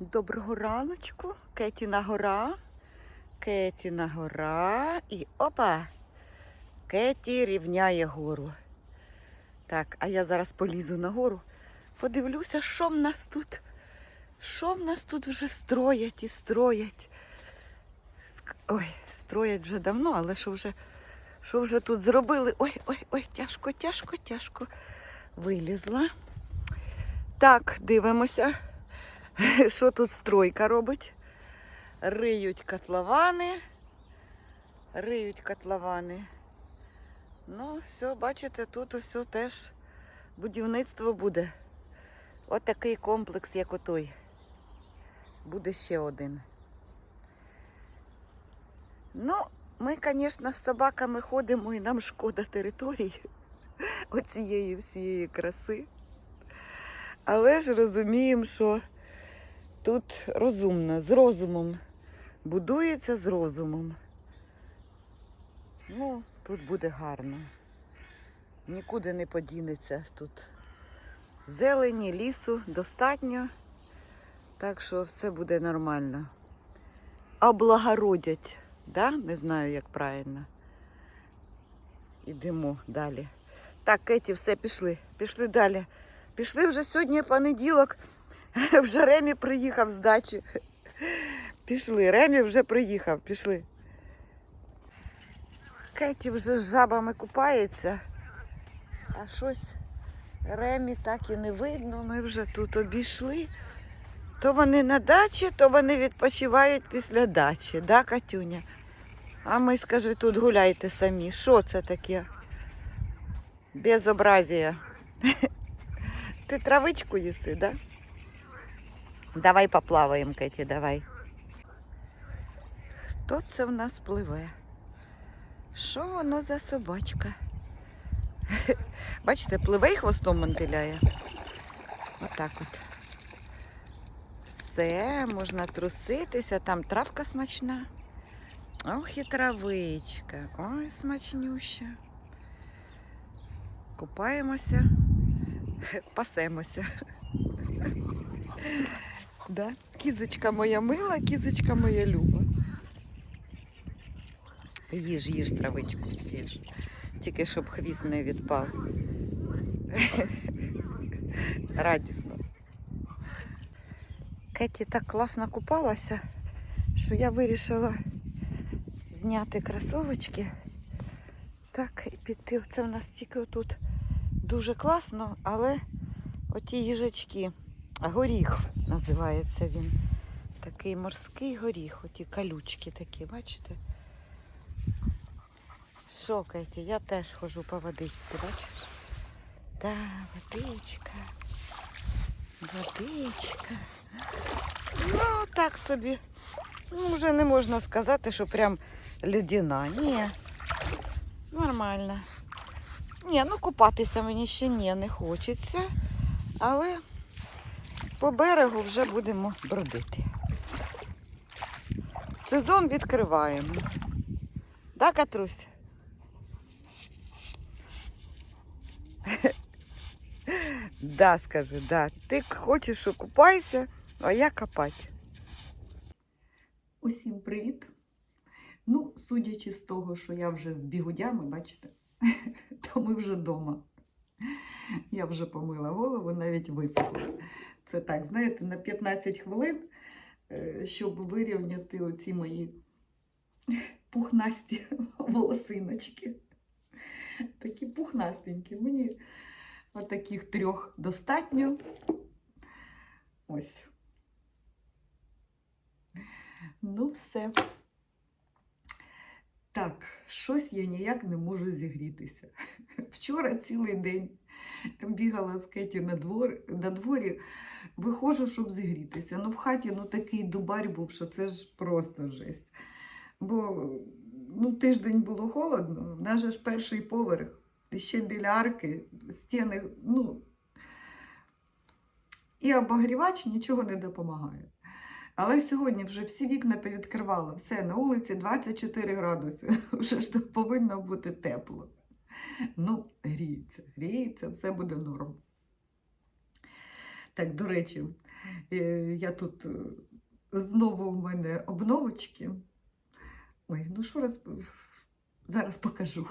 Доброго раночку, Кетіна гора. Кетіна гора. І опа! Кеті рівняє гору. Так, а я зараз полізу на гору. Подивлюся, що в нас тут. Що в нас тут вже строять і строять. Ой, строять вже давно, але що вже, що вже тут зробили? Ой, ой, ой, тяжко, тяжко, тяжко. Вилізла. Так, дивимося. Що тут стройка робить? Риють котловани. Риють котловани. Ну, все, бачите, тут усе теж будівництво буде. От такий комплекс, як отой. Буде ще один. Ну, ми, звісно, з собаками ходимо і нам шкода території оцієї всієї краси. Але ж розуміємо, що тут розумно, з розумом. Будується з розумом. Ну, тут буде гарно. Нікуди не подінеться тут. Зелені, лісу достатньо, так що все буде нормально. Облагородять, да? не знаю, як правильно. Ідемо далі. Так, Кеті, все, пішли. Пішли далі. Пішли вже сьогодні понеділок. Вже Ремі приїхав з дачі. Пішли, Ремі вже приїхав, пішли. Кеті вже з жабами купається, а щось Ремі так і не видно. Ми вже тут обійшли. То вони на дачі, то вони відпочивають після дачі, да, Катюня? А ми, скажи, тут гуляйте самі. Що це таке? Безобразія. Ти травичку їси, да? Давай поплаваємо, Кеті, давай. Хто це в нас пливе? Що воно за собачка? Бачите, пливе і хвостом мантиляє. Отак от. Все, можна труситися, там травка смачна. Ох і травичка. Ой, смачнюща. Купаємося, пасемося. Да? Кізочка моя мила, кізочка моя люба. Їж, їж травичку, їж. Тільки щоб хвіст не відпав. Радісно. Кеті так класно купалася, що я вирішила зняти кросовочки. Так, і піти. Це в нас тільки тут дуже класно, але оті їжачки. Горіх називається він. Такий морський горіх, оті колючки такі, бачите? Кеті, я теж ходжу по водичці, бачиш? Та, водичка. Водичка. Ну, так собі. Ну, вже не можна сказати, що прям ледяна. Ні. Нормально. Ні, ну купатися мені ще ні, не хочеться. Але по берегу вже будемо бродити. Сезон відкриваємо. Да, Катрусь? Да, скажи, да. Ти хочеш, що купайся, а я копати. Усім привіт. Ну, судячи з того, що я вже з бігудями, бачите, то ми вже вдома. Я вже помила голову, навіть висохла. Це так, знаєте, на 15 хвилин, е, щоб вирівняти оці мої пухнасті волосиночки. Такі пухнастенькі. Мені отаких трьох достатньо. Ось. Ну, все. Так, щось я ніяк не можу зігрітися. Вчора цілий день бігала з Кеті на, двор, на дворі, виходжу, щоб зігрітися. Ну, в хаті ну, такий дубарь був, що це ж просто жесть. Бо ну, тиждень було холодно, нас ж перший поверх, ще біля арки, стіни, ну, і обогрівач нічого не допомагає. Але сьогодні вже всі вікна повідкривала, все, на вулиці 24 градуси, вже ж повинно бути тепло. Ну, гріється, гріється, все буде норм. Так, до речі, Е, Я тут е, знову в мене обновочки. Ой, ну що раз зараз покажу.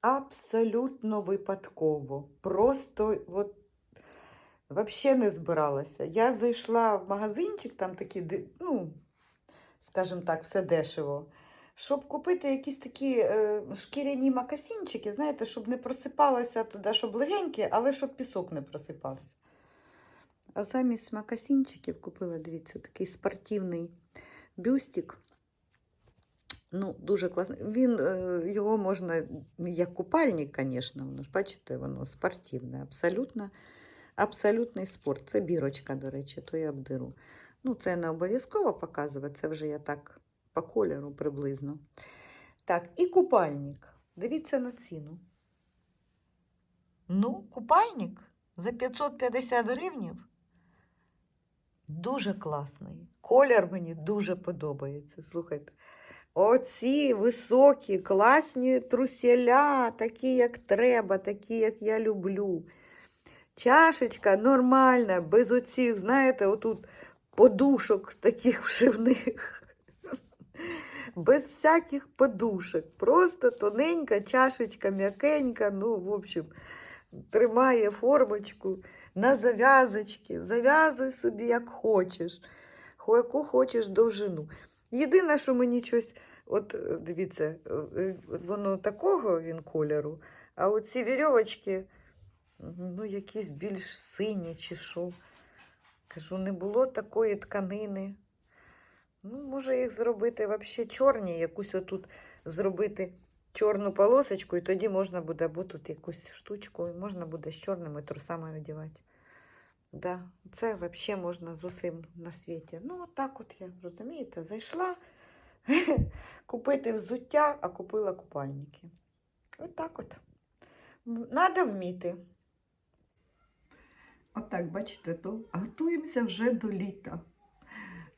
Абсолютно випадково. Просто от взагалі не збиралася. Я зайшла в магазинчик, там такі, ну, скажімо так, все дешево. Щоб купити якісь такі е, шкіряні макасінчики, знаєте, щоб не просипалося туди, щоб легенькі, але щоб пісок не просипався. А замість макасінчиків купила, дивіться, такий спортивний бюстик. Ну, дуже класний. Він, е, його можна, як купальник, звісно, воно ж, бачите, воно спортивне, абсолютно, абсолютний спорт. Це бірочка, до речі, то я обдеру. Ну, це не обов'язково показувати, це вже я так по кольору приблизно. Так, і купальник. Дивіться на ціну. Ну, купальник за 550 гривнів. Дуже класний. Колір мені дуже подобається. Слухайте. Оці високі, класні труселя, такі, як треба, такі, як я люблю. Чашечка нормальна, без оцих, знаєте, отут подушок таких вшивних. Без всяких подушок. Просто тоненька чашечка, м'якенька, ну, в общем, тримає формочку на зав'язочки. Зав'язуй собі, як хочеш, яку хочеш довжину. Єдине, що мені щось, от е, дивіться, е, е, воно такого він кольору, а оці вірьовочки, ну, якісь більш сині чи що. Кажу, не було такої тканини. Ну, може їх зробити взагалі чорні, якусь отут зробити чорну полосочку, і тоді можна буде, або тут якусь штучку, і можна буде з чорними трусами одягати. Да, це взагалі можна з усім на світі. Ну, от так от я, розумієте, зайшла купити взуття, а купила купальники. От так от. Надо вміти. Отак, бачите, то готуємося вже до літа.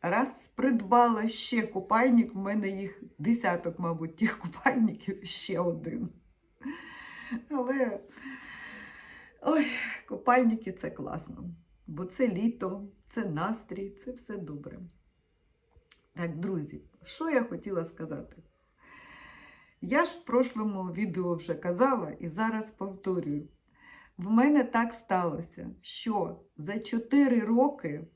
Раз придбала ще купальник, в мене їх десяток, мабуть, тих купальників, ще один. Але ой, купальники це класно. Бо це літо, це настрій, це все добре. Так, друзі, що я хотіла сказати? Я ж в прошлому відео вже казала і зараз повторюю. В мене так сталося, що за 4 роки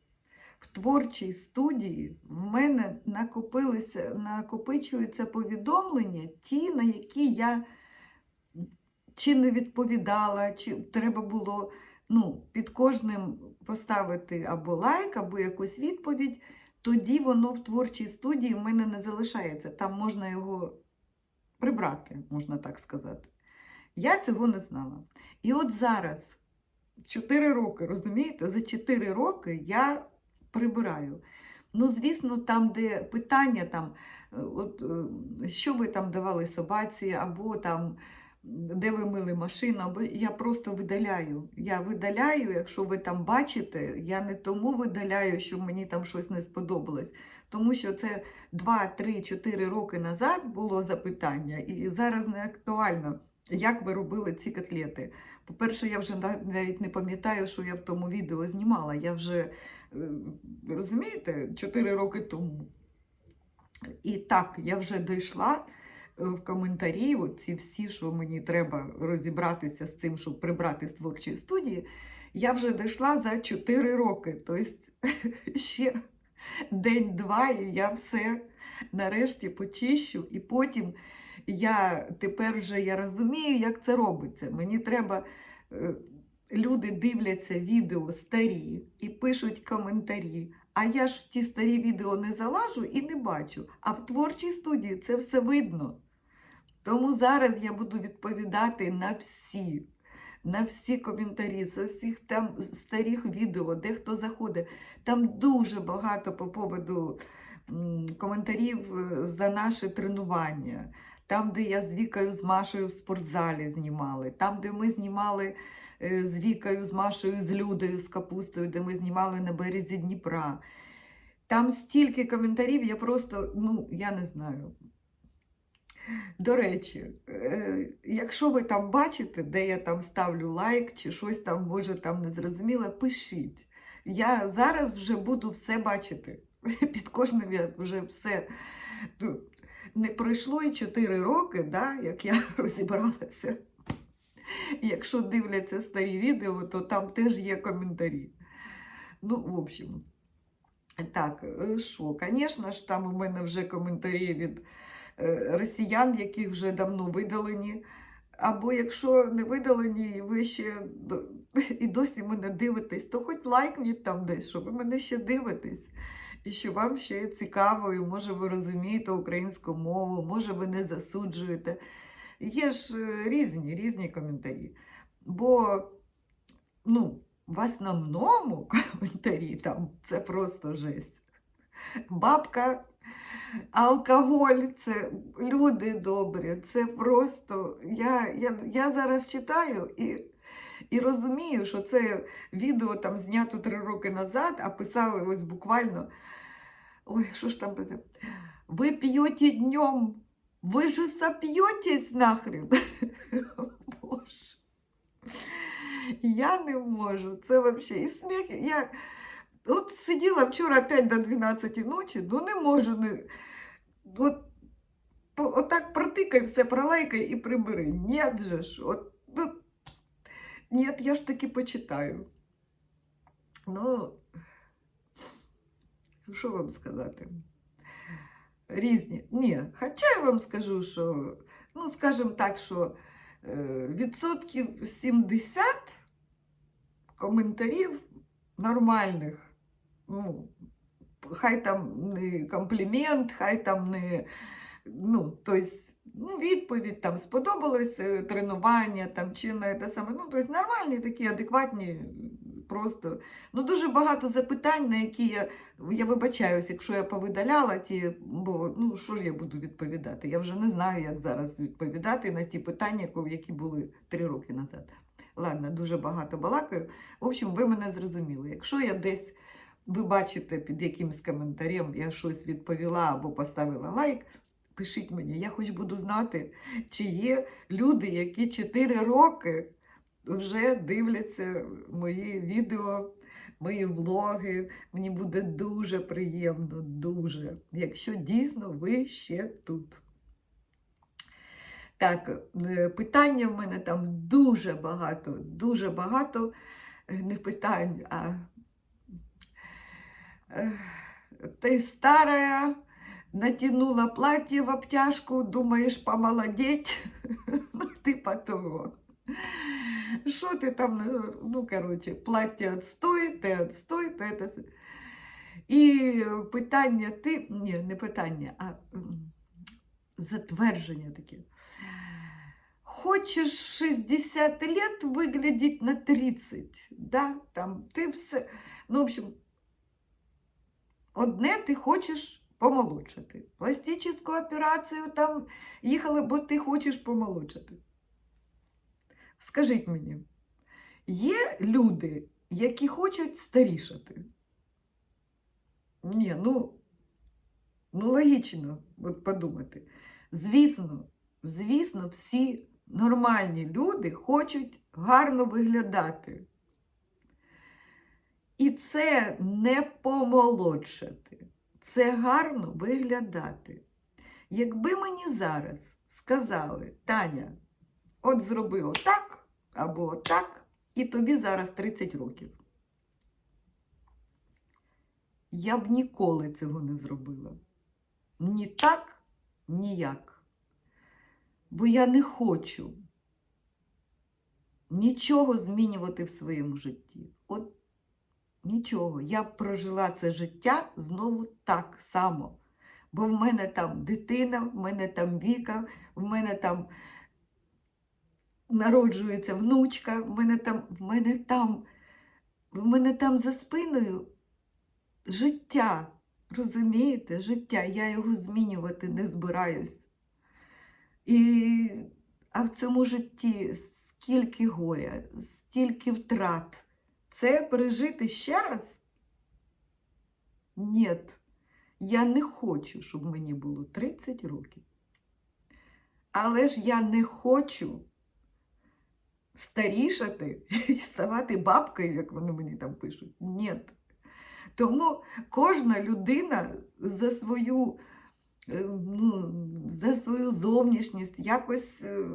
в творчій студії в мене накопилися, накопичуються повідомлення, ті, на які я чи не відповідала, чи треба було ну, під кожним поставити або лайк, або якусь відповідь, тоді воно в творчій студії в мене не залишається. Там можна його прибрати, можна так сказати. Я цього не знала. І от зараз, 4 роки, розумієте, за 4 роки я прибираю. Ну, звісно, там, де питання, там, е, от, е, що ви там давали собаці, або там, де ви мили машину, або я просто видаляю. Я видаляю, якщо ви там бачите, я не тому видаляю, що мені там щось не сподобалось. Тому що це 2, 3, 4 роки назад було запитання, і зараз не актуально, як ви робили ці котлети. По-перше, я вже навіть не пам'ятаю, що я в тому відео знімала. Я вже, розумієте, 4 роки тому. І так, я вже дійшла е, в коментарі, ці всі, що мені треба розібратися з цим, щоб прибрати з творчої студії, я вже дійшла за 4 роки. Тобто ще день-два, і я все нарешті почищу, і потім я тепер вже я розумію, як це робиться. Мені треба. Люди дивляться відео старі і пишуть коментарі. А я ж ті старі відео не залажу і не бачу. А в творчій студії це все видно. Тому зараз я буду відповідати на всі, на всі коментарі, з усіх там старих відео, де хто заходить. Там дуже багато по поводу коментарів е, за наше тренування. Там, де я з Вікою з Машею в спортзалі знімали, там, де ми знімали з Вікою, з Машею, з Людою, з Капустою, де ми знімали на березі Дніпра. Там стільки коментарів, я просто, ну, я не знаю. До речі, е, якщо ви там бачите, де я там ставлю лайк чи щось там, може, там не зрозуміло, пишіть. Я зараз вже буду все бачити. Під кожним я вже все. Не пройшло і 4 роки, да, як я розібралася. Якщо дивляться старі відео, то там теж є коментарі. Ну, в общем, так, е, що, звісно ж, там у мене вже коментарі від е, росіян, які вже давно видалені. Або якщо не видалені, і ви ще і досі мене дивитесь, то хоч лайкніть там десь, що ви мене ще дивитесь. І що вам ще цікаво, і може ви розумієте українську мову, може ви не засуджуєте. Є ж е, різні, різні коментарі. Бо, ну, в основному коментарі там це просто жесть. Бабка, алкоголь, це люди добрі, це просто. Я, я, я зараз читаю і, і розумію, що це відео там знято три роки назад, а писали ось буквально. Ой, що ж там буде? Ви п'єте днем, ви же соп'єтесь нахрен. Боже. Я не можу. Це взагалі і сміх. Я от сиділа вчора опять до 12 ночі, ну не можу. Не... От, отак протикай все, пролайкай і прибери. Ні же ж. От, ну, ні, я ж таки почитаю. Ну, що вам сказати? Різні. Ні, хоча я вам скажу, що, ну, скажімо так, що е, відсотків 70 коментарів нормальних. Ну, хай там не комплімент, хай там не. Ну, тобто, ну, відповідь там сподобалось е, тренування там, чи не те саме. Ну, тобто нормальні такі, адекватні, просто. Ну, дуже багато запитань, на які я, я вибачаюсь, якщо я повидаляла ті, бо ну, що ж я буду відповідати? Я вже не знаю, як зараз відповідати на ті питання, які були три роки назад. Ладно, дуже багато балакаю. В общем, ви мене зрозуміли. Якщо я десь ви бачите під якимсь коментарем, я щось відповіла або поставила лайк, пишіть мені, я хоч буду знати, чи є люди, які 4 роки вже дивляться мої відео, мої влоги. Мені буде дуже приємно, дуже, якщо дійсно ви ще тут. Так, е, питання в мене там дуже багато, дуже багато е, не питань, а е, ти старая, натянула платье в обтяжку, думаєш помолодеть, ну, типа того. Що ти там, е, ну, коротше, плаття отстой, ти отстой, ти це. І питання ти, ні, не питання, а затвердження таке. Хочешь 60 лет выглядеть на 30, да, там, ти все, ну, в общем, одне ти хочеш помолодшати. Пластичну операцію там їхали, бо ти хочеш помолодшати. Скажіть мені, є люди, які хочуть старішати? Ні, ну, ну логічно от подумати. Звісно, звісно, всі нормальні люди хочуть гарно виглядати. І це не помолодшати, це гарно виглядати. Якби мені зараз сказали, Таня, от зроби отак або отак, і тобі зараз 30 років. Я б ніколи цього не зробила. Ні так, ніяк. Бо я не хочу нічого змінювати в своєму житті. От нічого. Я б прожила це життя знову так само. Бо в мене там дитина, в мене там віка, в мене там народжується внучка, в мене там, в мене там, в мене там за спиною життя. Розумієте, життя. Я його змінювати не збираюсь. І, а в цьому житті скільки горя, стільки втрат. Це пережити ще раз? Ні. Я не хочу, щоб мені було 30 років. Але ж я не хочу старішати і ставати бабкою, як вони мені там пишуть. Ні. Тому кожна людина за свою, е, ну, за свою зовнішність якось, е,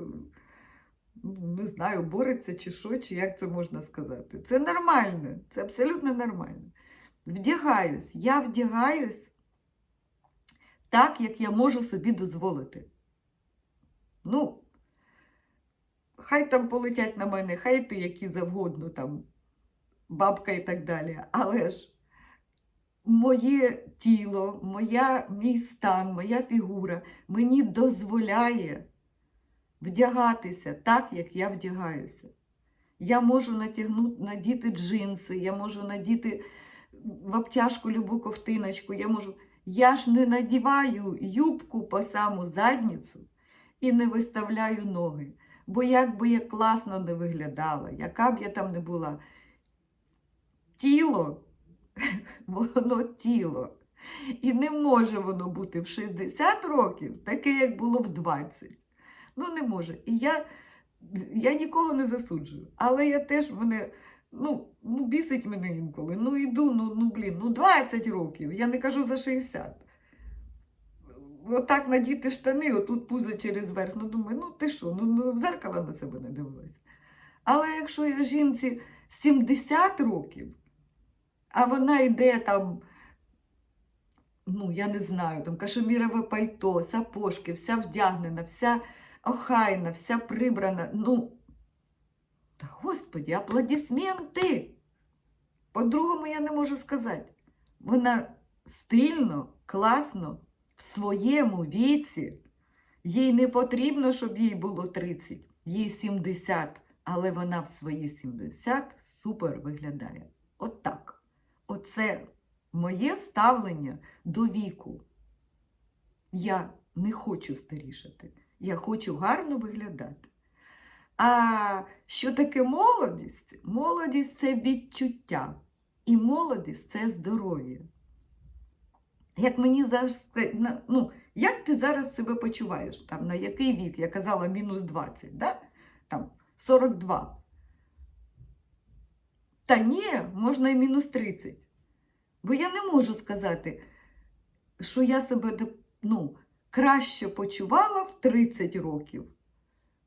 ну, не знаю, бореться чи що, чи як це можна сказати. Це нормально, це абсолютно нормально. Вдягаюсь, я вдягаюсь так, як я можу собі дозволити. Ну, хай там полетять на мене, хай ти які завгодно там, бабка і так далі. Але ж моє тіло, моя, мій стан, моя фігура мені дозволяє вдягатися так, як я вдягаюся. Я можу натягнути, надіти джинси, я можу надіти в обтяжку любу ковтиночку, я можу. Я ж не надіваю юбку по саму задницю і не виставляю ноги. Бо як би я класно не виглядала, яка б я там не була, тіло, воно тіло. І не може воно бути в 60 років, таке, як було в 20. Ну, не може. І я, я нікого не засуджую. Але я теж мене, ну, ну бісить мене інколи. Ну, йду, ну, ну, блін, ну 20 років, я не кажу за 60. Отак надіти штани, отут пузо через верх. Ну, думаю, ну ти що, ну, ну в зеркало на себе не дивилася. Але якщо жінці 70 років, а вона йде там, ну, я не знаю, там кашемірове пальто, сапожки, вся вдягнена, вся охайна, вся прибрана. Ну, та господі, аплодисменти! По-другому я не можу сказати. Вона стильно, класно, в своєму віці. Їй не потрібно, щоб їй було 30, їй 70, але вона в свої 70 супер виглядає. От так. Оце моє ставлення до віку. Я не хочу старішати, я хочу гарно виглядати. А що таке молодість? Молодість це відчуття. І молодість це здоров'я. Як мені це, ну, як ти зараз себе почуваєш? Там, на який вік? Я казала мінус 20, да? там 42. Та ні, можна і мінус 30. Бо я не можу сказати, що я себе ну, краще почувала в 30 років,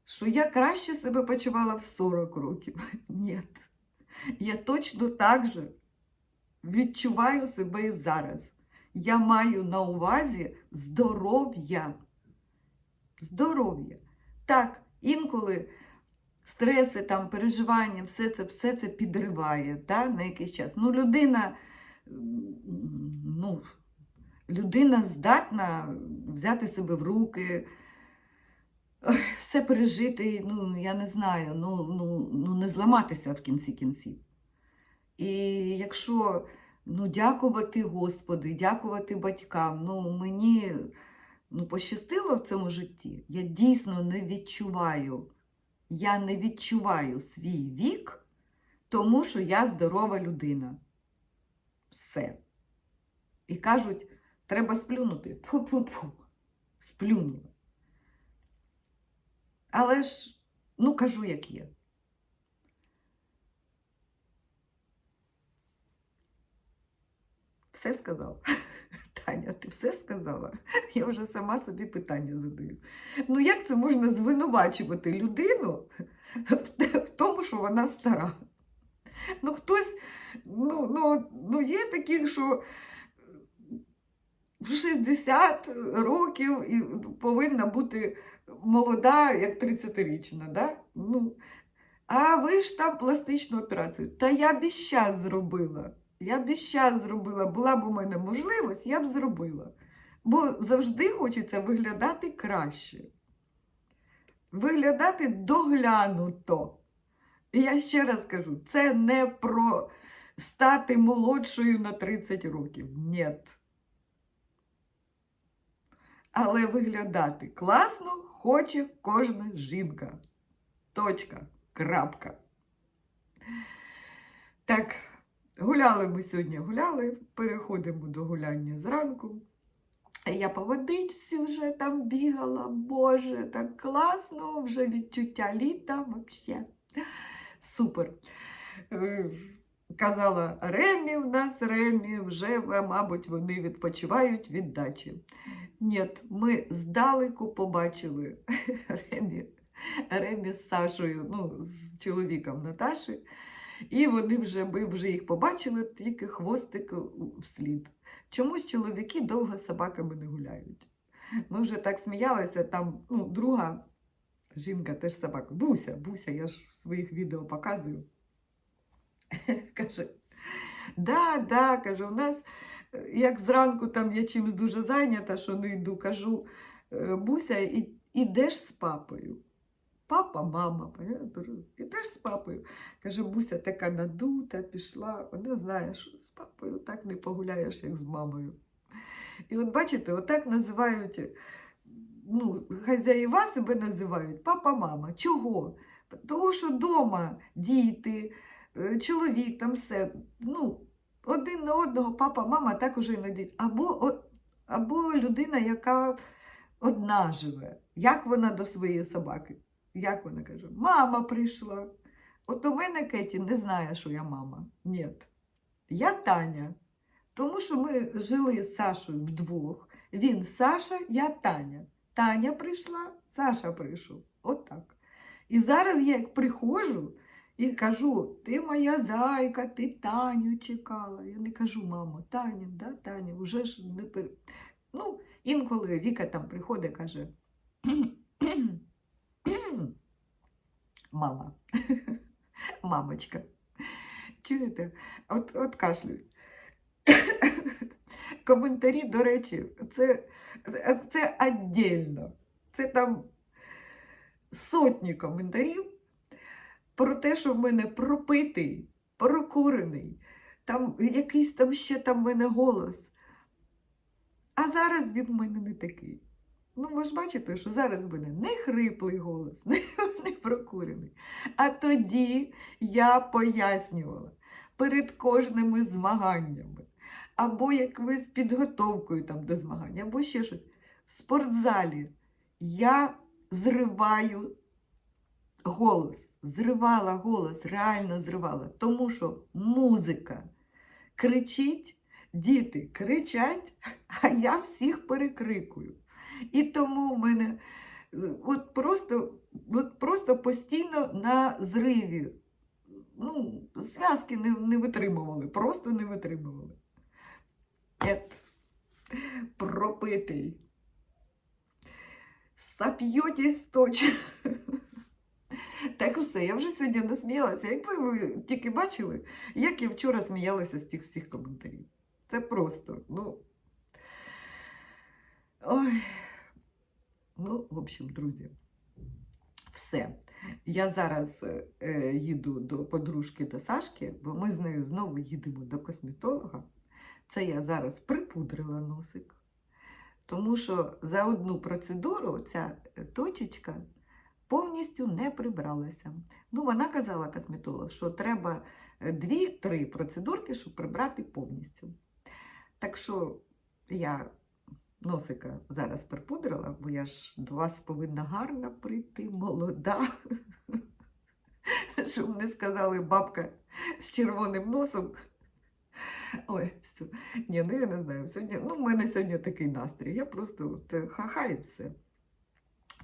що я краще себе почувала в 40 років. Ні. Я точно так же відчуваю себе і зараз. Я маю на увазі здоров'я. Здоров'я. Так, інколи стреси, там, переживання, все це, все це підриває та, на якийсь час. Ну, людина, ну, людина здатна взяти себе в руки, все пережити, ну, я не знаю, ну, ну, ну не зламатися в кінці кінців. І якщо ну, дякувати Господи, дякувати батькам, ну, мені ну, пощастило в цьому житті, я дійсно не відчуваю, я не відчуваю свій вік, тому що я здорова людина. Все. І кажуть, треба сплюнути. Тьфу-тьфу-тьфу. Сплюнула. Але ж, ну кажу, як є. Все сказав. Таня, ти все сказала? Я вже сама собі питання задаю. Ну як це можна звинувачувати людину в тому, що вона стара? Ну, хтось, ну, ну, ну є такі, що в 60 років і повинна бути молода, як 30-річна, да? Ну, а ви ж там пластичну операцію. Та я б і щас зробила. Я б і щас зробила. Була б у мене можливість, я б зробила. Бо завжди хочеться виглядати краще. Виглядати доглянуто. І я ще раз кажу, це не про стати молодшою на 30 років. Ні. Але виглядати класно хоче кожна жінка. Точка. Крапка. Так, гуляли ми сьогодні, гуляли, переходимо до гуляння зранку. Я по водичці вже там бігала, Боже, так класно, вже відчуття літа вообще. Супер. Е, Казала Ремі в нас, Ремі, вже, е, мабуть, вони відпочивають від дачі. Ні, ми здалеку побачили Ремі, Ремі з Сашою, ну, з чоловіком Наташі. І вони вже, ми вже їх побачили, тільки хвостик вслід. Чомусь чоловіки довго з собаками не гуляють. Ми вже так сміялися, там ну, друга жінка теж собака. Буся, Буся, я ж в своїх відео показую. Каже, да, да, каже, у нас, е, як зранку там я чимось дуже зайнята, що не йду, кажу, «Е, Буся, ідеш з папою. Папа, мама, понятно? ідеш з папою. Каже, Буся така надута, пішла. Вона знає, що з папою так не погуляєш, як з мамою. І от бачите, отак називають, ну, хазяїва себе називають папа-мама. Чого? Тому що вдома діти, е, чоловік, там все. Ну, один на одного папа, мама так уже іноді. Або, або людина, яка одна живе. Як вона до своєї собаки? Як вона каже? Мама прийшла. От у мене Кеті не знає, що я мама. Ні. Я Таня. Тому що ми жили з Сашою вдвох. Він Саша, я Таня. Таня прийшла, Саша прийшов. От так. І зараз я як приходжу і кажу: ти моя зайка, ти Таню чекала. Я не кажу, мамо, Таня, да, Таня, вже ж не пер... Ну, інколи Віка там приходить, каже. Мама, мамочка. Чуєте? От, от кашлюють. Коментарі, до речі, це, це віддільно. Це там сотні коментарів про те, що в мене пропитий, прокурений, там якийсь там ще там в мене голос. А зараз він в мене не такий. Ну, ви ж бачите, що зараз в мене не хриплий голос, не, не прокурений. А тоді я пояснювала перед кожними змаганнями, або якоюсь підготовкою там до змагань, або ще щось. В спортзалі я зриваю голос, зривала голос, реально зривала, тому що музика кричить, діти кричать, а я всіх перекрикую. І тому в мене е, от просто, от просто постійно на зриві. Ну, зв'язки не, не витримували, просто не витримували. Ет, пропитий. Сап'єтесь точно. Так все, я вже сьогодні насміялася. Якби ви тільки бачили, як я вчора сміялася з цих всіх коментарів. Це просто, ну. Ой. Ну, в общем, друзі, все. Я зараз е, е, їду до подружки до Сашки, бо ми з нею знову їдемо до косметолога. Це я зараз припудрила носик. Тому що за одну процедуру ця е, точечка повністю не прибралася. Ну, вона казала косметолог, що треба 2-3 процедурки, щоб прибрати повністю. Так що я носика зараз припудрила, бо я ж до вас повинна гарна прийти, молода. Щоб не сказали бабка з червоним носом. Ой, все. Ні, ну я не знаю. Сьогодні, ну, в мене сьогодні такий настрій. Я просто е, ха-ха і все.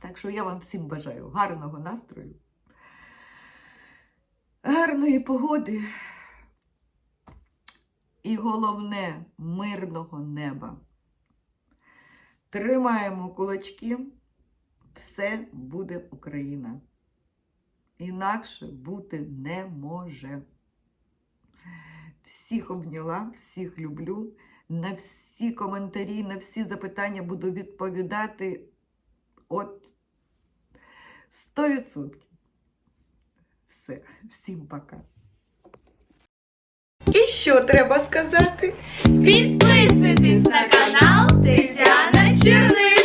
Так що я вам всім бажаю гарного настрою, гарної погоди і головне мирного неба. Тримаємо кулачки, все буде Україна. Інакше бути не може. Всіх обняла, всіх люблю. На всі коментарі, на всі запитання буду відповідати от 100%. Все, всім пока. І що треба сказати? Підписуйтесь на канал Тетяна Черниш.